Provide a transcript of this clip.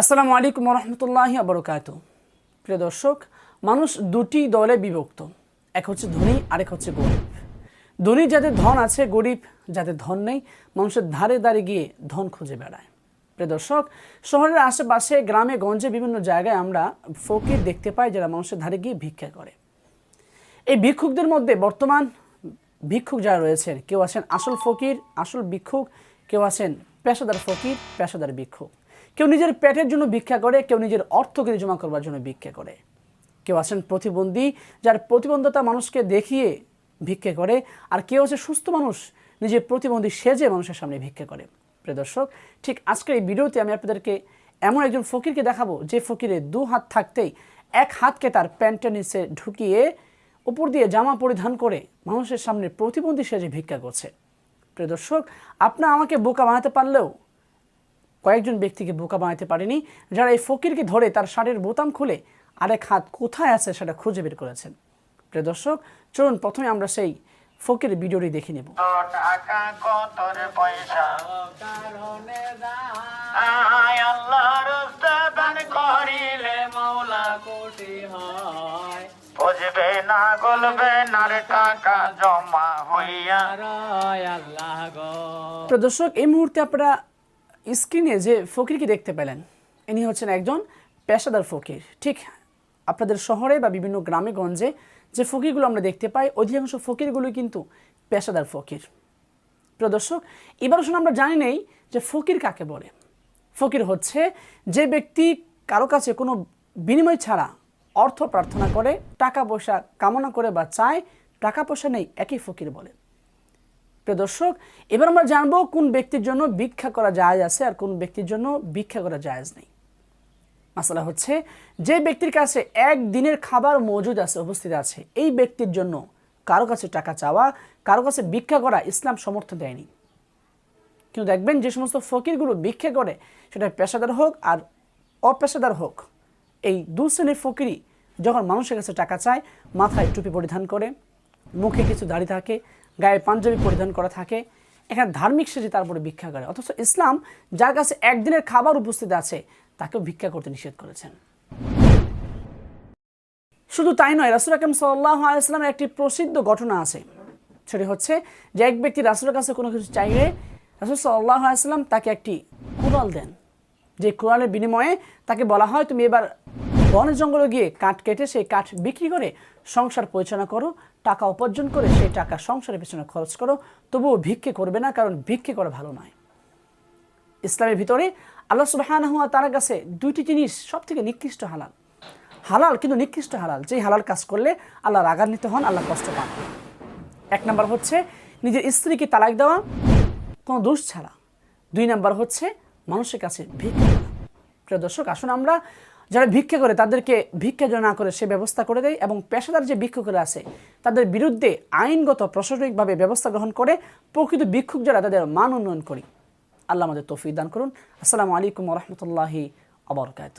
আসসালামু আলাইকুম রহমতুল্লাহি আবরকাত প্রিয় দর্শক, মানুষ দুটি দলে বিভক্ত। এক হচ্ছে ধনী, আরেক হচ্ছে গরিব। ধনী যাদের ধন আছে, গরিব যাদের ধন নেই, মানুষের ধারে ধারে গিয়ে ধন খুঁজে বেড়ায়। প্রিয় দর্শক, শহরের আশেপাশে, গ্রামে, গঞ্জে বিভিন্ন জায়গায় আমরা ফকির দেখতে পাই যারা মানুষের ধারে গিয়ে ভিক্ষা করে। এই ভিক্ষুকদের মধ্যে বর্তমান ভিক্ষুক যারা রয়েছেন কেউ আছেন আসল ফকির, আসল ভিক্ষুক, কেউ আছেন পেশাদার ফকির, পেশাদার ভিক্ষুক। কেউ নিজের পেটের জন্য ভিক্ষা করে, কেউ নিজের অর্থকে জমা করবার জন্য ভিক্ষা করে। কেউ আছেন প্রতিবন্ধী যার প্রতিবন্ধতা মানুষকে দেখিয়ে ভিক্ষা করে, আর কেউ আছে সুস্থ মানুষ, নিজের প্রতিবন্ধী সেজে মানুষের সামনে ভিক্ষা করে। প্রিয় দর্শক, ঠিক আজকের এই ভিডিওতে আমি আপনাদেরকে এমন একজন ফকিরকে দেখাবো, যে ফকিরের দু হাত থাকতেই এক হাতকে তার প্যান্টের নিচে ঢুকিয়ে উপর দিয়ে জামা পরিধান করে মানুষের সামনে প্রতিবন্ধী সেজে ভিক্ষা করছে। প্রিয় দর্শক আপনার আমাকে বোকা বানাতে পারলেও কয়েকজন ব্যক্তিকে বোকা বানাতে পারেনি যারা এই ফকিরকে ধরে তার শাড়ির বোতাম খুলে আরেক হাত কোথায় আছে সেটা খুঁজে বের করেছেন। প্রিয় দর্শক চলুন প্রথমে আমরা সেই ফকির ভিডিওটি দেখে নেব। কত টাকা কত রে পয়সা? কারণে দান আয় আল্লাহর রাস্তা দান করিলে মাওলা কোটি হয়। বুঝবে না গলবে না টাকা জমা হইয়া। রয় আল্লাহ গো। প্রিয় দর্শক এই মুহূর্তে আপনারা স্ক্রিনে যে ফকিরকে দেখতে পেলেন, ইনি হচ্ছেন একজন পেশাদার ফকির। ঠিক আপনাদের শহরে বা বিভিন্ন গ্রামে, গঞ্জে যে ফকিরগুলো আমরা দেখতে পাই, অধিকাংশ ফকিরগুলো কিন্তু পেশাদার ফকির। প্রিয় দর্শক, এবার শুনে আমরা জানি নেই যে ফকির কাকে বলে। ফকির হচ্ছে যে ব্যক্তি কারও কাছে কোনো বিনিময় ছাড়া অর্থ প্রার্থনা করে, টাকা পয়সা কামনা করে বা চায়, টাকা পয়সা নেই, একই ফকির বলে। প্রিয় দর্শক, এবার আমরা জানব কোন ব্যক্তির জন্য ভিক্ষা করা জায়েজ আছে আর কোন ব্যক্তির জন্য ভিক্ষা করা জায়েজ নেই। মাসালা হচ্ছে, যে ব্যক্তির কাছে এক দিনের খাবার মজুদ আছে, উপস্থিত আছে, এই ব্যক্তির জন্য কারও কাছে টাকা চাওয়া, কারও কাছে ভিক্ষা করা ইসলাম সমর্থন দেয়নি। কিন্তু দেখবেন যে সমস্ত ফকিরগুলো ভিক্ষা করে, সেটা পেশাদার হোক আর অপেশাদার হোক, এই দু শ্রেণির ফকিরই যখন মানুষের কাছে টাকা চায়, মাথায় টুপি পরিধান করে, মুখে কিছু দাড়ি থাকে গায়ে পাঞ্জাবি পরিধান করা থাকে, এখানে ধার্মিক সেজে তারপরে ভিক্ষা করে। অথচ ইসলাম যার কাছে একদিনের খাবার উপস্থিত আছে, তাকেও ভিক্ষা করতে নিষেধ করেছেন। শুধু তাই নয়, রাসুল আকরম সাল্লাহ আলাইসলামের একটি প্রসিদ্ধ ঘটনা আছে। সেটি হচ্ছে যে এক ব্যক্তি রাসুলের কাছে কোনো কিছু চাইলে রাসুল সাল্লাহ আলাইসলাম তাকে একটি কুড়াল দেন। যে কুড়ালের বিনিময়ে তাকে বলা হয়, তুমি এবার বনের জঙ্গলে গিয়ে কাঠ কেটে সেই কাঠ বিক্রি করে সংসার পরিচালনা করো টাকা উপার্জন করে সেই টাকা সংসারের পেছনে খরচ করো, তবুও ভিক্ষে করবে না, কারণ ভিক্ষে করা ভালো নয়। ইসলামের ভিতরে আল্লাহ সুবাহান হুয়া তার কাছে দুইটি জিনিস সব থেকে নিকৃষ্ট হালাল। হালাল কিন্তু নিকৃষ্ট হালাল। যেই হালাল কাজ করলে আল্লাহ রাগান্বিত হন, আল্লাহ কষ্ট পান। এক নম্বর হচ্ছে নিজের স্ত্রীকে তালাক দেওয়া, কোনো দোষ ছাড়া। দুই নাম্বার হচ্ছে মানুষের কাছে ভিক্ষা প্রিয় দর্শক, আসুন আমরা যারা ভিক্ষা করে, তাদেরকে ভিক্ষা যেন না করে সে ব্যবস্থা করে দেয় এবং পেশাদার যে ভিক্ষুকরা আছে, তাদের বিরুদ্ধে আইনগত, প্রশাসনিকভাবে ব্যবস্থা গ্রহণ করে প্রকৃত ভিক্ষুক যারা, তাদের মান উন্নয়ন করি। আল্লাহ আমাদের তৌফিক দান করুন। আসসালামু আলাইকুম রহমতুল্লাহি আবরকাত